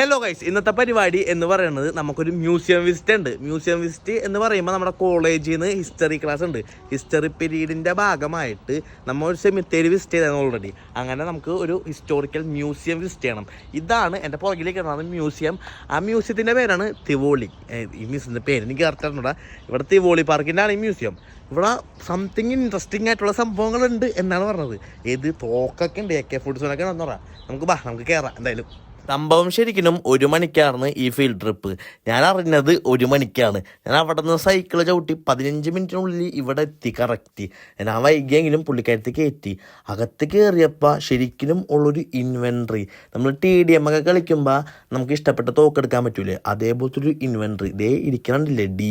Hello guys ഇന്നത്തെ പരിപാടി എന്ന് പറയുന്നത് നമുക്കൊരു മ്യൂസിയം വിസിറ്റ് ഉണ്ട്. മ്യൂസിയം വിസിറ്റ് എന്ന് പറയുമ്പോൾ നമ്മുടെ കോളേജിൽ നിന്ന് ഹിസ്റ്ററി ക്ലാസ് ഉണ്ട്. ഹിസ്റ്ററി പീരീഡിന്റെ ഭാഗമായിട്ട് നമ്മൾ ഒരു സെമിത്തേരി വിസിറ്റ് ചെയ്തായിരുന്നു ഓൾറെഡി അങ്ങനെ നമുക്ക് ഒരു ഹിസ്റ്റോറിക്കൽ മ്യൂസിയം വിസിറ്റ് ചെയ്യണം. ഇതാണ് എന്റെ പുറകിലേക്ക് കാണുന്നത് മ്യൂസിയം ആ മ്യൂസിയത്തിന്റെ പേരാണ് തിവോളി. ഈ മ്യൂസിയത്തിന്റെ പേര് എനിക്ക് കറക്റ്റ് ഇവിടെ തിവോളി പാർക്കിന്റെ ആണ് ഈ മ്യൂസിയം ഇവിടെ സംതിങ് ഇൻട്രസ്റ്റിംഗ് ആയിട്ടുള്ള സംഭവങ്ങളുണ്ട് എന്നാണ് പറഞ്ഞത്. ഏത് തോക്കൊക്കെ ഉണ്ട് എ കെ ഫുഡ്സിനൊക്കെ നമുക്ക് ബാ നമുക്ക് കയറാം എന്തായാലും. സംഭവം ശരിക്കും ഒരു മണിക്കാണ് ഈ ഫീൽഡ് ട്രിപ്പ് ഞാൻ അറിഞ്ഞത് ഒരു മണിക്കാണ്. ഞാൻ അവിടെ നിന്ന് സൈക്കിൾ ചവിട്ടി പതിനഞ്ച് മിനിറ്റിനുള്ളിൽ ഇവിടെ എത്തി കറക്റ്റ് ഞാൻ വൈകിയെങ്കിലും പുള്ളിക്കാരത്ത് കയറ്റി അകത്ത് കയറിയപ്പോൾ ശരിക്കും ഉള്ളൊരു ഇൻവെൻട്രി നമ്മൾ ടി ഡി എം ഒക്കെ കളിക്കുമ്പോൾ നമുക്ക് ഇഷ്ടപ്പെട്ട തോക്കെടുക്കാൻ പറ്റൂലേ? അതേപോലത്തെ ഒരു ഇൻവെൻട്രി ഇതേ ഇരിക്കണില്ലേ ഡി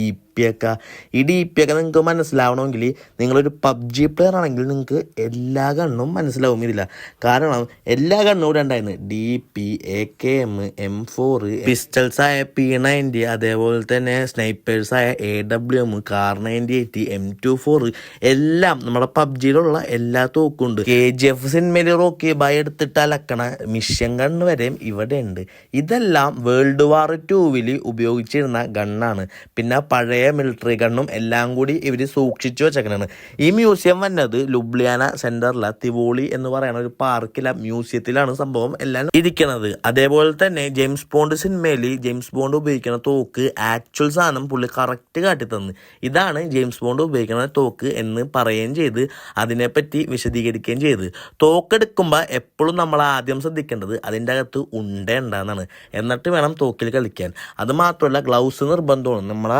ഡി പി ഒക്കെ നിങ്ങൾക്ക് മനസ്സിലാവണമെങ്കിൽ നിങ്ങളൊരു പബ്ജി പ്ലെയർ ആണെങ്കിൽ നിങ്ങൾക്ക് എല്ലാ ഗണ്ണും മനസ്സിലാവും ഇതില്ല കാരണം എല്ലാ ഗണ്ണും ഇവിടെ ഉണ്ടായിരുന്നു. D P A K M M four pistols ആയ പി നയന്റി അതേപോലെ തന്നെ സ്നൈപ്പേഴ്സ് ആയ A W M Kar ninety eighty M two four എല്ലാം നമ്മുടെ പബ്ജിയിലുള്ള എല്ലാ തോക്കും ഉണ്ട്. കെ ജി എഫ് സിനിമയിൽ റോക്കി ബൈ എടുത്തിട്ട് അലക്കണ മിഷൻ ഗണ്ണ് വരെയും ഇവിടെ ഉണ്ട്. ഇതെല്ലാം വേൾഡ് വാർ ടൂവിൽ ഉപയോഗിച്ചിരുന്ന ഗണ്ണാണ് പിന്നെ പഴയ മിലിറ്ററി ഗണ്ണും എല്ലാം കൂടി ഇവർ സൂക്ഷിച്ചു വെച്ചേക്കണാണ്. ഈ മ്യൂസിയം വന്നത് ലുബ്ലിയാന സെന്ററിലെ തിവോളി എന്ന് പറയുന്ന ഒരു പാർക്കിലെ മ്യൂസിയത്തിലാണ് സംഭവം എല്ലാം ഇരിക്കുന്നത് അതേപോലെ തന്നെ ജെയിംസ് ബോണ്ട് സിനിമയിൽ ജെയിംസ് ബോണ്ട് ഉപയോഗിക്കുന്ന തോക്ക് ആക്ച്വൽ സാധനം പുള്ളി കറക്റ്റ് കാട്ടി തന്നു ഇതാണ് ജെയിംസ് ബോണ്ട് ഉപയോഗിക്കുന്ന തോക്ക് എന്ന് പറയുകയും ചെയ്ത് അതിനെപ്പറ്റി വിശദീകരിക്കുകയും ചെയ്ത്. തോക്കെടുക്കുമ്പോൾ എപ്പോഴും നമ്മൾ ആദ്യം ശ്രദ്ധിക്കേണ്ടത് അതിന്റെ അകത്ത് ഉണ്ടേ ഉണ്ടാകുന്നതാണ് എന്നിട്ട് വേണം തോക്കിൽ കളിക്കാൻ. അത് മാത്രമല്ല ഗ്ലൗസ് നിർബന്ധമാണ്. നമ്മളെ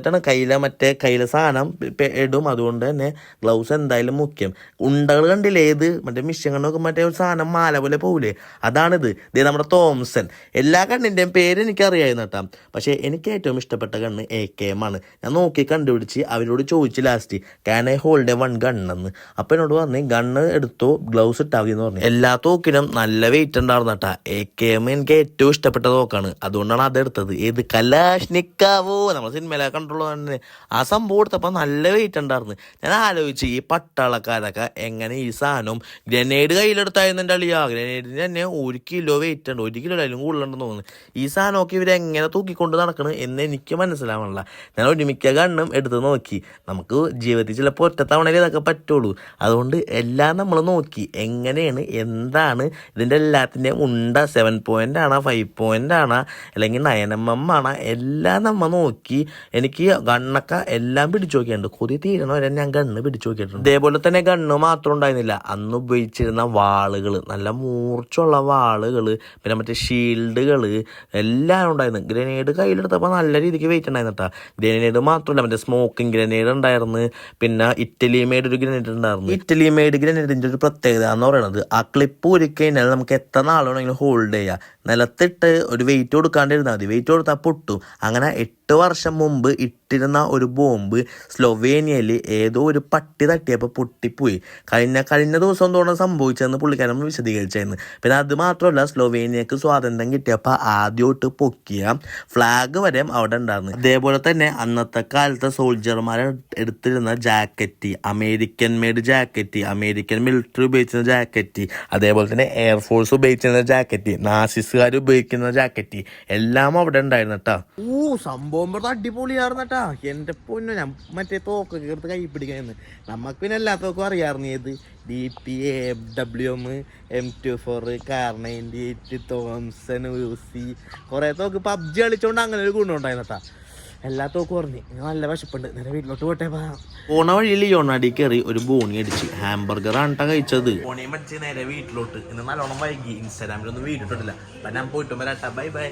എന്നിട്ടാണ് കയ്യിലെ മറ്റേ കയ്യിലെ സാധനം ഇടും. അതുകൊണ്ട് തന്നെ ഗ്ലൗസ് എന്തായാലും മുഖ്യം. ഉണ്ടകൾ കണ്ടില്ലേ ഏത്? മറ്റേ മിഷ്യൻ കണ്ണൊക്കെ മറ്റേ ഒരു സാധനം മാല പോലെ പോകില്ലേ അതാണിത്. ഇതേ നമ്മുടെ തോംസൺ. എല്ലാ കണ്ണിന്റെയും പേര് എനിക്കറിയായിരുന്നു കേട്ടോ. പക്ഷേ എനിക്ക് ഏറ്റവും ഇഷ്ടപ്പെട്ട കണ്ണ് എ കെ എം ആണ്. ഞാൻ നോക്കി കണ്ടുപിടിച്ച് അവരോട് ചോദിച്ചു last can I hold a one ഗണ്ണെന്ന് അപ്പം എന്നോട് പറഞ്ഞ് ഗണ്ണ് എടുത്തോ ഗ്ലൗസ് ഇട്ടാൽ മതി എന്ന് പറഞ്ഞു. എല്ലാ തോക്കിനും നല്ല വെയിറ്റ് ഉണ്ടായിരുന്നു കേട്ടാ. എ കെ എം എനിക്ക് ഏറ്റവും ഇഷ്ടപ്പെട്ട തോക്കാണ്. അതുകൊണ്ടാണ് അതെടുത്തത്. ഏത് കലാഷ്നിക്കാവോ? നമ്മൾ സിനിമയിലൊക്കെ കണ്ടുള്ള തന്നെ ആ സംഭവം എടുത്തപ്പോൾ നല്ല വെയിറ്റ് ഉണ്ടായിരുന്നു. ഞാൻ ആലോചിച്ച് ഈ പട്ടാളക്കാരൊക്കെ എങ്ങനെ ഈ സാധനം ഗ്രനേഡ് കയ്യിലെടുത്തായിരുന്നു എന്റെ അളിയാ ഗ്രനേഡിന് തന്നെ ഒരു കിലോ വെയിറ്റ് ഉണ്ട്. ഒരു കിലോ അതിലും കൂടുതലുണ്ടെന്ന് തോന്നുന്നു. ഈ സാധനം സാധനമൊക്കെ ഇവർ എങ്ങനെ തൂക്കിക്കൊണ്ട് നടക്കണം എന്ന് എനിക്ക് മനസ്സിലാവണില്ല. ഞാൻ ഒരുമിക്ക കണ്ണും എടുത്ത് നോക്കി. നമുക്ക് ജീവിതത്തിൽ ചിലപ്പോൾ ഒറ്റത്തവണയിൽ ഇതൊക്കെ പറ്റുള്ളൂ. അതുകൊണ്ട് എല്ലാം നമ്മൾ നോക്കി. എങ്ങനെയാണ്? എന്താണ്? ഇതിന്റെ എല്ലാത്തിന്റെയും ഉണ്ട സെവൻ പോയിന്റ് ആണോ? ഫൈവ് പോയിന്റ് ആണോ? അല്ലെങ്കിൽ നയൻ എം എം ആണോ? എല്ലാം നമ്മൾ നോക്കി. എനിക്ക് ഗണ്ണൊക്കെ എല്ലാം പിടിച്ചു നോക്കിയിട്ടുണ്ട്. കൊതി തീരണോ ഞാൻ ഗണ്ണ് പിടിച്ചു നോക്കിയിട്ടുണ്ട്. ഇതേപോലെ തന്നെ ഗണ്ണ് മാത്രം ഉണ്ടായിരുന്നില്ല. അന്ന് ഉപയോഗിച്ചിരുന്ന വാളുകൾ നല്ല മൂർച്ചുള്ള വാളുകൾ പിന്നെ മറ്റേ ഷീൽഡുകൾ എല്ലാം ഉണ്ടായിരുന്നു. ഗ്രനേഡ് കയ്യിലെടുത്തപ്പോൾ നല്ല രീതിക്ക് വെയിറ്റ് ഉണ്ടായിരുന്നു കേട്ടോ ഗ്രനേഡ് മാത്രമല്ല മറ്റേ സ്മോക്കിംഗ് ഗ്രനേഡ് ഉണ്ടായിരുന്നു. പിന്നെ ഇറ്റലി മെയ്ഡ് ഒരു ഗ്രനേഡ് ഉണ്ടായിരുന്നു. ഇറ്റലി മെയ്ഡ് ഗ്രനേഡിന്റെ ഒരു പ്രത്യേകത എന്ന് പറയുന്നത് ആ ക്ലിപ്പ് ഒരുക്കഴിഞ്ഞാൽ നമുക്ക് എത്ര നാളുണ്ടെങ്കിലും ഹോൾഡ് ചെയ്യാം. നിലത്തിട്ട് ഒരു വെയിറ്റ് കൊടുക്കാണ്ടിരുന്നാൽ മതി. വെയിറ്റ് കൊടുത്താൽ പൊട്ടും. അങ്ങനെ എട്ട് വർഷം മുമ്പ് ഇട്ടിരുന്ന ഒരു ബോംബ് സ്ലൊവേനിയയിൽ ഏതോ ഒരു പട്ടി തട്ടിയപ്പോൾ പൊട്ടിപ്പോയി. കഴിഞ്ഞ കഴിഞ്ഞ ദിവസം തോന്നുന്ന സംഭവിച്ചതെന്ന് പുള്ളിക്കാരൻ വിശദീകരിച്ചായിരുന്നു. പിന്നെ അത് മാത്രമല്ല സ്ലൊവേനിയക്ക് സ്വാതന്ത്ര്യം കിട്ടിയപ്പോൾ ആദ്യമായിട്ട് പൊക്കിയ ഫ്ലാഗ് വരെ അവിടെ ഉണ്ടായിരുന്നു. അതേപോലെ തന്നെ അന്നത്തെ കാലത്തെ സോൾജർമാരെ എടുത്തിരുന്ന jacket American made jacket American military ഉപയോഗിച്ചിരുന്ന ജാക്കറ്റ് അതേപോലെ തന്നെ എയർഫോഴ്സ് ഉപയോഗിച്ചിരുന്ന ജാക്കറ്റ് നാസിസുകാർ ഉപയോഗിക്കുന്ന ജാക്കറ്റ് എല്ലാം അവിടെ ഉണ്ടായിരുന്നു കേട്ടോ ഓ സംഭവം അടിപൊളിയായിരുന്നു. കേട്ടാ എന്റെ പൊന്നു ഞാൻ മറ്റേ തോക്ക് കീർത്ത് കൈ പിടിക്കാന്ന് നമുക്ക് പിന്നെ എല്ലാ തോക്കും ഏത്? D P M W M M two four Kar ninety eight Thompson Uzi കുറേ തോക്ക് പബ്ജി കളിച്ചോണ്ട് അങ്ങനെ ഒരു ഗുണം ഉണ്ടായിരുന്നു കേട്ടാ എല്ലാ തോക്കും പറഞ്ഞു നല്ല വിശപ്പുണ്ട്. നേരെ വീട്ടിലോട്ട് പോട്ടെ പോണ വഴിയിൽ യോണാടി കയറി ഒരു ബോണി അടിച്ച്. ഹാംബർഗർ ആണ് ട്ടാ കഴിച്ചത്. ബോണിയും അടിച്ച് നേരെ വീട്ടിലോട്ട്. ഇന്ന് നല്ലോണം വൈകി. ഇൻസ്റ്റാഗ്രാമിലൊന്നും വീട്ടിട്ടില്ല അപ്പൊ ഞാൻ പോയിട്ട് വരാട്ടാ ബൈ ബൈ.